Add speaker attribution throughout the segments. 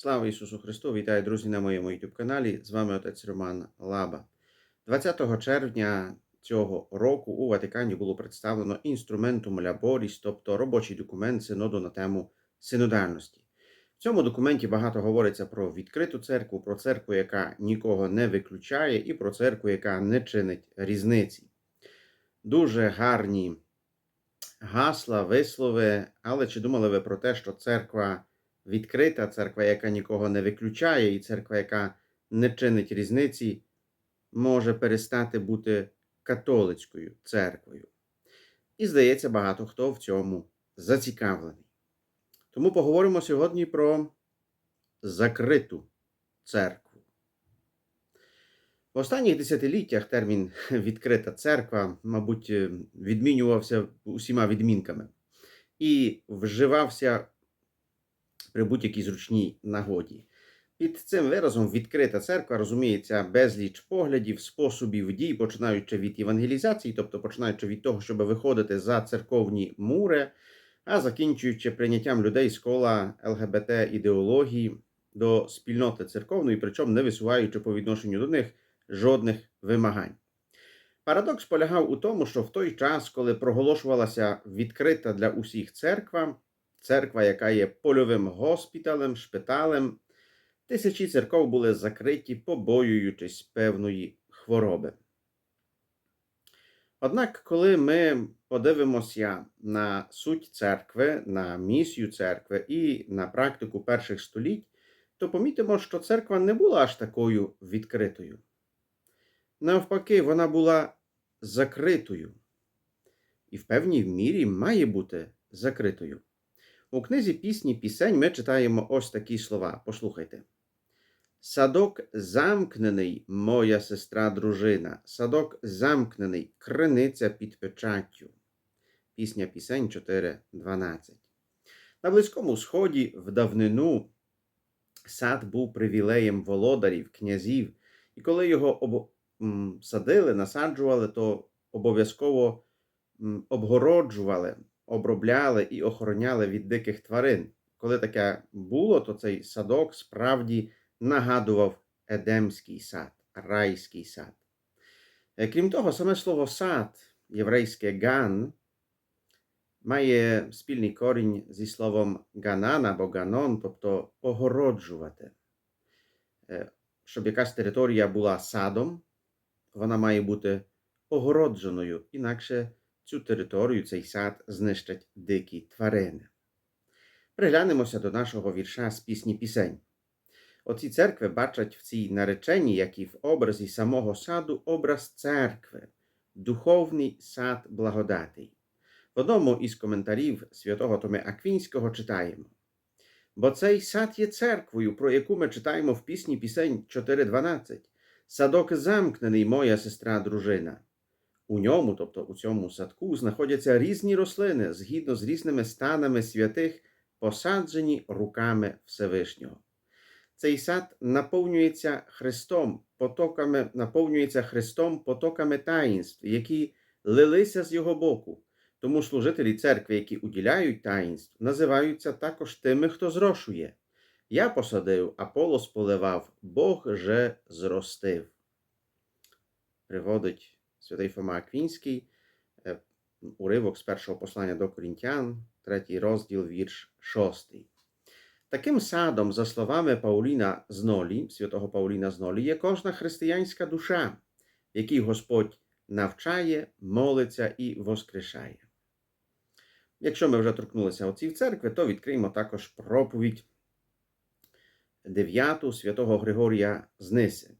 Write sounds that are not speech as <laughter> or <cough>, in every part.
Speaker 1: Слава Ісусу Христу! Вітаю, друзі, на моєму YouTube каналі. З вами отець Роман Лаба. 20 червня цього року у Ватикані було представлено інструментум лаборіс, тобто робочий документ синоду на тему синодальності. В цьому документі багато говориться про відкриту церкву, про церкву, яка нікого не виключає, і про церкву, яка не чинить різниці. Дуже гарні гасла, вислови, але чи думали ви про те, що церква відкрита, церква, яка нікого не виключає, і церква, яка не чинить різниці, може перестати бути католицькою церквою. І здається, багато хто в цьому зацікавлений. Тому поговоримо сьогодні про закриту церкву. В останніх десятиліттях термін <laughs> відкрита церква, мабуть, відмінювався усіма відмінками і вживався при будь-якій зручній нагоді. Під цим виразом відкрита церква розуміється безліч поглядів, способів дій, починаючи від евангелізації, тобто починаючи від того, щоб виходити за церковні мури, а закінчуючи прийняттям людей з кола ЛГБТ ідеології до спільноти церковної, причому не висуваючи по відношенню до них жодних вимагань. Парадокс полягав у тому, що в той час, коли проголошувалася відкрита для усіх церква, церква, яка є польовим госпіталем, шпиталем, тисячі церков були закриті, побоюючись певної хвороби. Однак, коли ми подивимося на суть церкви, на місію церкви і на практику перших століть, то помітимо, що церква не була аж такою відкритою. Навпаки, вона була закритою і в певній мірі має бути закритою. У книзі пісні пісень ми читаємо ось такі слова. Послухайте. Садок замкнений, моя сестра дружина, садок замкнений, криниця під печаттю. Пісня пісень 4.12. На Близькому Сході в давнину сад був привілеєм володарів, князів, і коли його об... садили, насаджували, то обов'язково обгороджували обробляли і охороняли від диких тварин. Коли таке було, то цей садок справді нагадував Едемський сад, райський сад. Крім того, саме слово сад, єврейське ган, має спільний корінь зі словом ганан або ганон, тобто огороджувати. Щоб якась територія була садом, вона має бути огородженою, інакше цю територію, цей сад знищать дикі тварини. Приглянемося до нашого вірша з пісні пісень. Оці церкви бачать в цій нареченні, як і в образі самого саду, образ церкви, духовний сад благодатий. В одному із коментарів святого Томи Аквінського читаємо. Бо цей сад є церквою, про яку ми читаємо в пісні пісень 4.12. Садок замкнений, моя сестра дружина. У ньому, тобто у цьому садку, знаходяться різні рослини згідно з різними станами святих, посаджені руками Всевишнього. Цей сад наповнюється Христом, потоками, наповнюється Христом потоками таїнств, які лилися з його боку. Тому служителі церкви, які уділяють таїнств, називаються також тими, хто зрошує. Я посадив, Аполос поливав, Бог же зростив. Приводить святий Фома Аквінський, е, уривок з першого послання до Корінтян, третій розділ, вірш шостий. Таким садом, за словами Пауліна Знолі, святого Пауліна Знолі, є кожна християнська душа, якій Господь навчає, молиться і воскрешає. Якщо ми вже торкнулися отців церкви, то відкриємо також проповідь 9 святого Григорія з Ниси.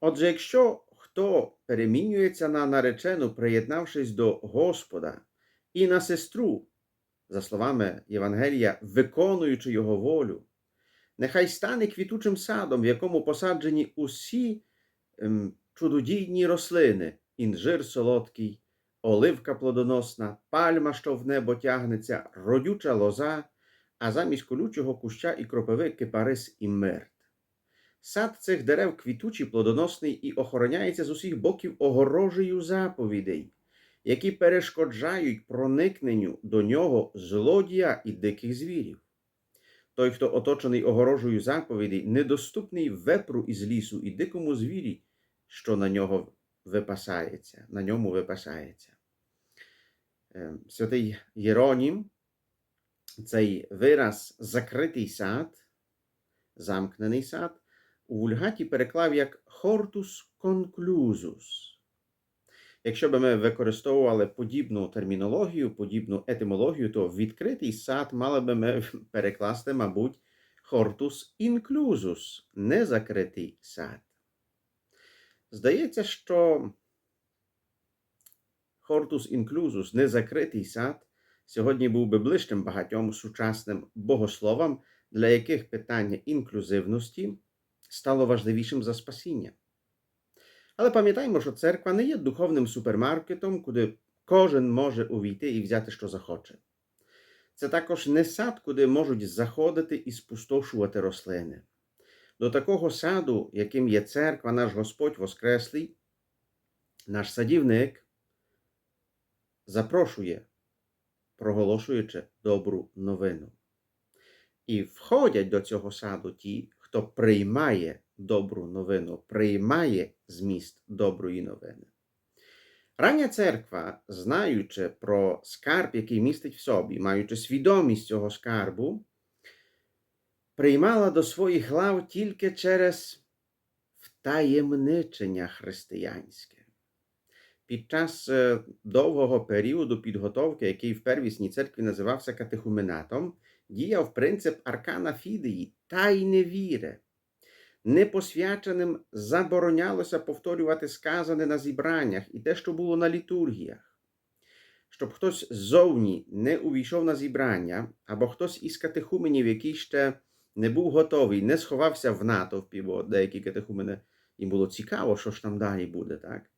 Speaker 1: Отже, якщо хто перемінюється на наречену, приєднавшись до Господа, і на сестру, за словами Євангелія, виконуючи його волю, нехай стане квітучим садом, в якому посаджені усі ем, чудодійні рослини, інжир солодкий, оливка плодоносна, пальма, що в небо тягнеться, родюча лоза, а замість колючого куща і кропиви кипарис і мир. Сад цих дерев квітучий, плодоносний і охороняється з усіх боків огорожею заповідей, які перешкоджають проникненню до нього злодія і диких звірів. той, хто оточений огорожею заповідей, недоступний вепру із лісу і дикому звірі, що на нього випасається, на ньому випасається. Е, Святий Єронім, цей вираз закритий сад, замкнений сад, у вульгаті переклав як hortus conclusus. Якщо б ми використовували подібну термінологію, подібну етимологію, то відкритий сад мали би ми <laughs> перекласти, мабуть, hortus inclusus, незакритий сад. Здається, що hortus inclusus, незакритий сад, сьогодні був би ближчим багатьом сучасним богословам, для яких питання інклюзивності стало важливішим за спасіння. Але пам'ятаємо, що церква не є духовним супермаркетом, куди кожен може увійти і взяти, що захоче. Це також не сад, куди можуть заходити і спустошувати рослини. До такого саду, яким є церква, наш Господь Воскреслий, наш садівник запрошує, проголошуючи добру новину. І входять до цього саду ті, хто приймає добру новину, приймає зміст доброї новини. Рання церква, знаючи про скарб, який містить в собі, маючи свідомість цього скарбу, приймала до своїх лав тільки через втаємничення християнське. Під час е, довгого періоду підготовки, який в первісній церкві називався катехуменатом, діяв принцип аркана фідеї тайне віри. Непосвяченим заборонялося повторювати сказане на зібраннях і те, що було на літургіях. Щоб хтось ззовні не увійшов на зібрання, або хтось із катехуменів, який ще не був готовий, не сховався в натовпі, бо деякі катехумени їм було цікаво, що ж там далі буде, так?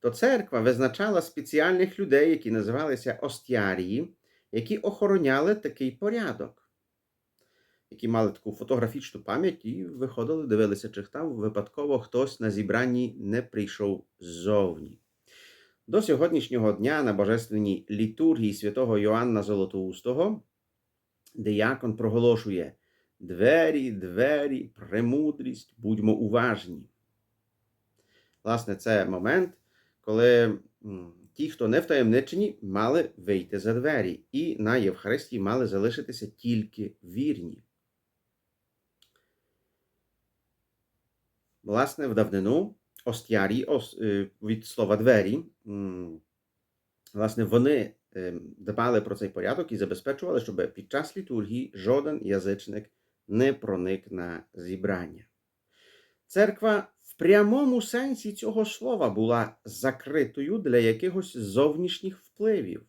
Speaker 1: То церква визначала спеціальних людей, які називалися остярії, які охороняли такий порядок, які мали таку фотографічну пам'ять і виходили, дивилися, чи там випадково хтось на зібранні не прийшов ззовні. До сьогоднішнього дня на божественній літургії святого Йоанна Золотоустого диякон проголошує двері, двері, премудрість, будьмо уважні. Власне, це момент, коли ті, хто не втаємничені, мали вийти за двері, і на Євхаристії мали залишитися тільки вірні. Власне, в давнину остярі від слова двері, власне, вони дбали про цей порядок і забезпечували, щоб під час літургії жоден язичник не проник на зібрання. Церква прямому сенсі цього слова була закритою для якихось зовнішніх впливів.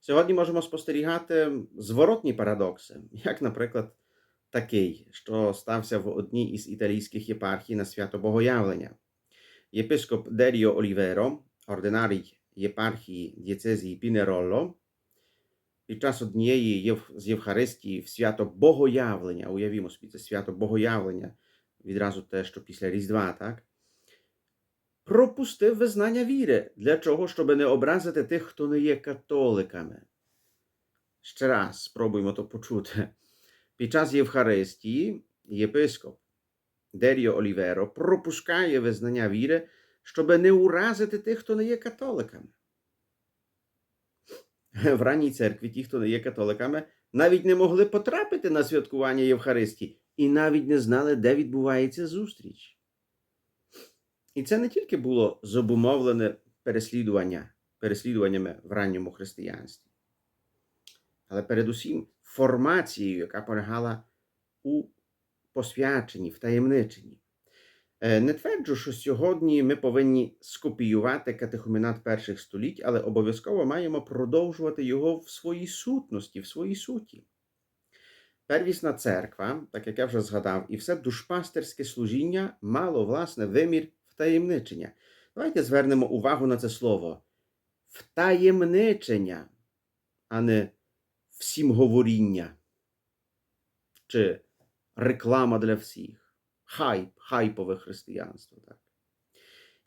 Speaker 1: Сьогодні можемо спостерігати зворотні парадокси, як, наприклад, такий, що стався в одній із італійських єпархій на свято Богоявлення. Єпископ Деріо Оліверо, ординарій єпархії дієцезії Пінеролло, під час однієї з Євхаристії в свято Богоявлення, уявімо собі, це свято Богоявлення, відразу те, що після Різдва, так? Пропустив визнання віри. Для чого? Щоб не образити тих, хто не є католиками. Ще раз спробуємо то почути. Під час Євхаристії єпископ Деріо Оліверо пропускає визнання віри, щоб не уразити тих, хто не є католиками. В ранній церкві ті, хто не є католиками, навіть не могли потрапити на святкування Євхаристії і навіть не знали, де відбувається зустріч. І це не тільки було зобумовлене переслідування, переслідуваннями в ранньому християнстві, але передусім формацією, яка полягала у посвяченні, в таємниченні. Не тверджу, що сьогодні ми повинні скопіювати катехуменат перших століть, але обов'язково маємо продовжувати його в своїй сутності, в своїй суті. Первісна церква, так як я вже згадав, і все душпастерське служіння мало, власне, вимір втаємничення. Давайте звернемо увагу на це слово втаємничення, а не всім говоріння чи реклама для всіх хайп, хайпове християнство. Так.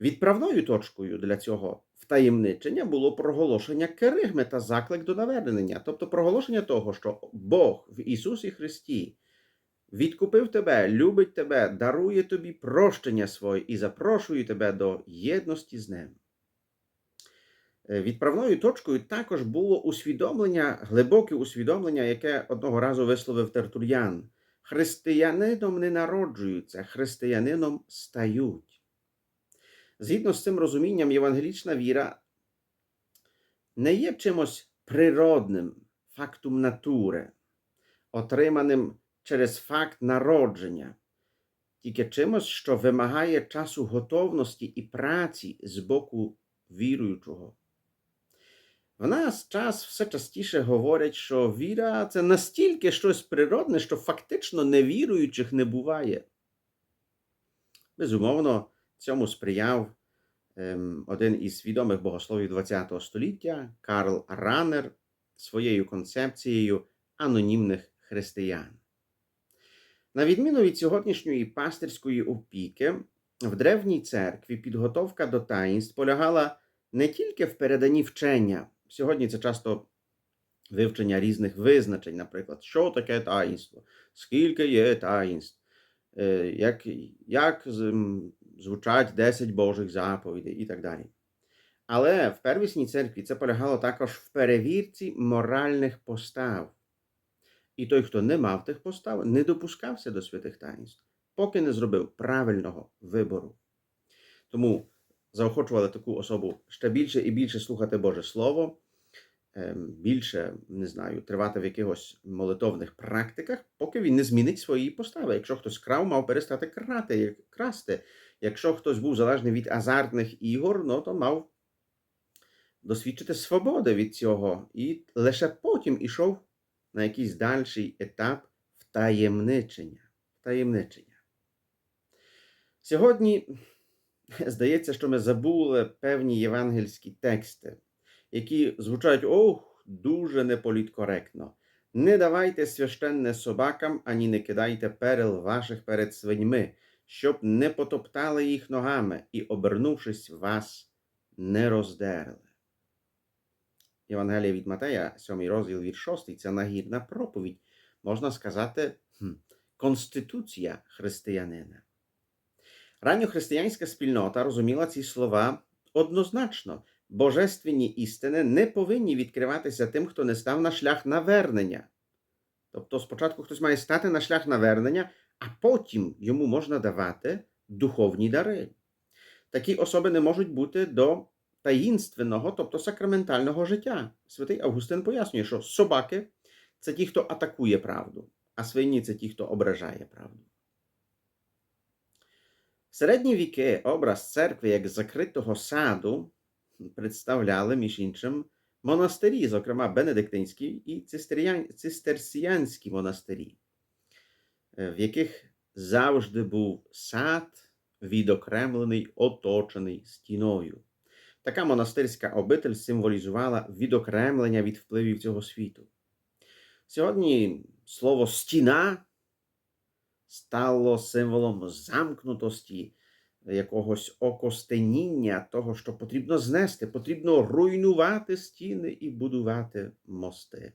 Speaker 1: Відправною точкою для цього втаємничення було проголошення керигми та заклик до навернення, тобто проголошення того, що Бог в Ісусі Христі відкупив тебе, любить тебе, дарує тобі прощення своє і запрошує тебе до єдності з ним. Е, Відправною точкою також було усвідомлення, глибоке усвідомлення, яке одного разу висловив Тертульян. Християнином не народжуються, християнином стають. Згідно з цим розумінням, євангелічна віра не є чимось природним, фактом натури, отриманим через факт народження, тільки чимось, що вимагає часу готовності і праці з боку віруючого. В нас час все частіше говорять, що віра це настільки щось природне, що фактично невіруючих не буває. Безумовно, цьому сприяв ем, один із відомих богословів ХХ століття Карл Ранер своєю концепцією анонімних християн. На відміну від сьогоднішньої пастирської опіки, в древній церкві підготовка до таїнств полягала не тільки в переданні вчення. Сьогодні це часто вивчення різних визначень, наприклад, що таке таїнство, скільки є таїнств, е, як, як звучать 10 Божих заповідей і так далі. Але в первісній церкві це полягало також в перевірці моральних постав. І той, хто не мав тих постав, не допускався до святих таїнств, поки не зробив правильного вибору. Тому заохочували таку особу ще більше і більше слухати Боже Слово, ем, більше, не знаю, тривати в якихось молитовних практиках, поки він не змінить свої постави. Якщо хтось крав, мав перестати крати, красти. Якщо хтось був залежний від азартних ігор, ну то мав досвідчити свободи від цього, і лише потім ішов на якийсь дальший етап втаємничення. втаємничення. Сьогодні здається, що ми забули певні євангельські тексти, які звучать ох, дуже неполіткоректно. Не давайте священне собакам, ані не кидайте перел ваших перед свиньми, щоб не потоптали їх ногами і, обернувшись, вас не роздерли. Євангелія від Матея, 7 розділ від 6, це нагірна проповідь, можна сказати, конституція християнина. Ранньохристиянська спільнота розуміла ці слова однозначно. Божественні істини не повинні відкриватися тим, хто не став на шлях навернення. Тобто, спочатку хтось має стати на шлях навернення, а потім йому можна давати духовні дари. Такі особи не можуть бути до таїнственного, тобто сакраментального життя. Святий Августин пояснює, що собаки це ті, хто атакує правду, а свині це ті, хто ображає правду. В середні віки образ церкви як закритого саду представляли, між іншим, монастирі, зокрема Бенедиктинські і цистерсіянські монастирі, в яких завжди був сад, відокремлений, оточений стіною. Така монастирська обитель символізувала відокремлення від впливів цього світу. Сьогодні слово стіна стало символом замкнутості, якогось окостеніння того, що потрібно знести, потрібно руйнувати стіни і будувати мости.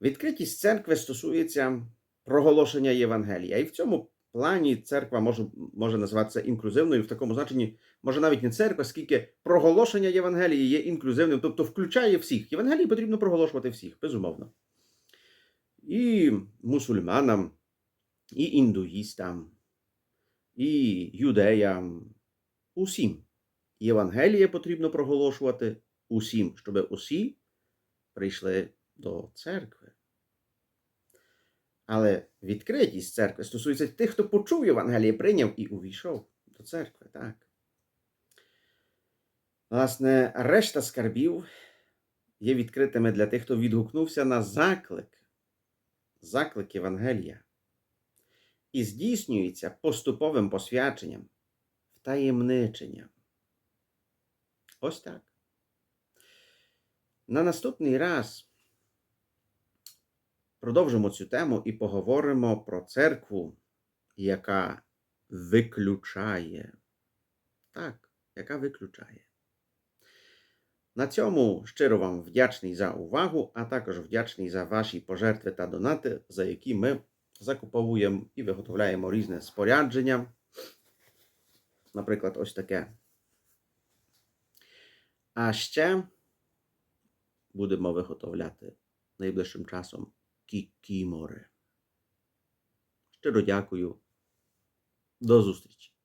Speaker 1: Відкритість церкви стосується проголошення Євангелія. І в цьому плані церква може, може називатися інклюзивною, в такому значенні, може навіть не церква, скільки проголошення Євангелії є інклюзивним, тобто включає всіх. Євангелії потрібно проголошувати всіх, безумовно. І мусульманам, і індуїстам, і юдеям, усім. Євангеліє потрібно проголошувати усім, щоб усі прийшли до церкви. Але відкритість церкви стосується тих, хто почув Євангеліє, прийняв і увійшов до церкви. Так. Власне, решта скарбів є відкритими для тих, хто відгукнувся на заклик, заклик Євангелія, і здійснюється поступовим посвяченням, втаємниченням. Ось так. На наступний раз продовжимо цю тему і поговоримо про церкву, яка виключає. Так, яка виключає. На цьому щиро вам вдячний за увагу, а також вдячний за ваші пожертви та донати, за які ми закуповуємо і виготовляємо різне спорядження. Наприклад, ось таке. А ще будемо виготовляти найближчим часом кікімори. Щиро дякую. До зустрічі!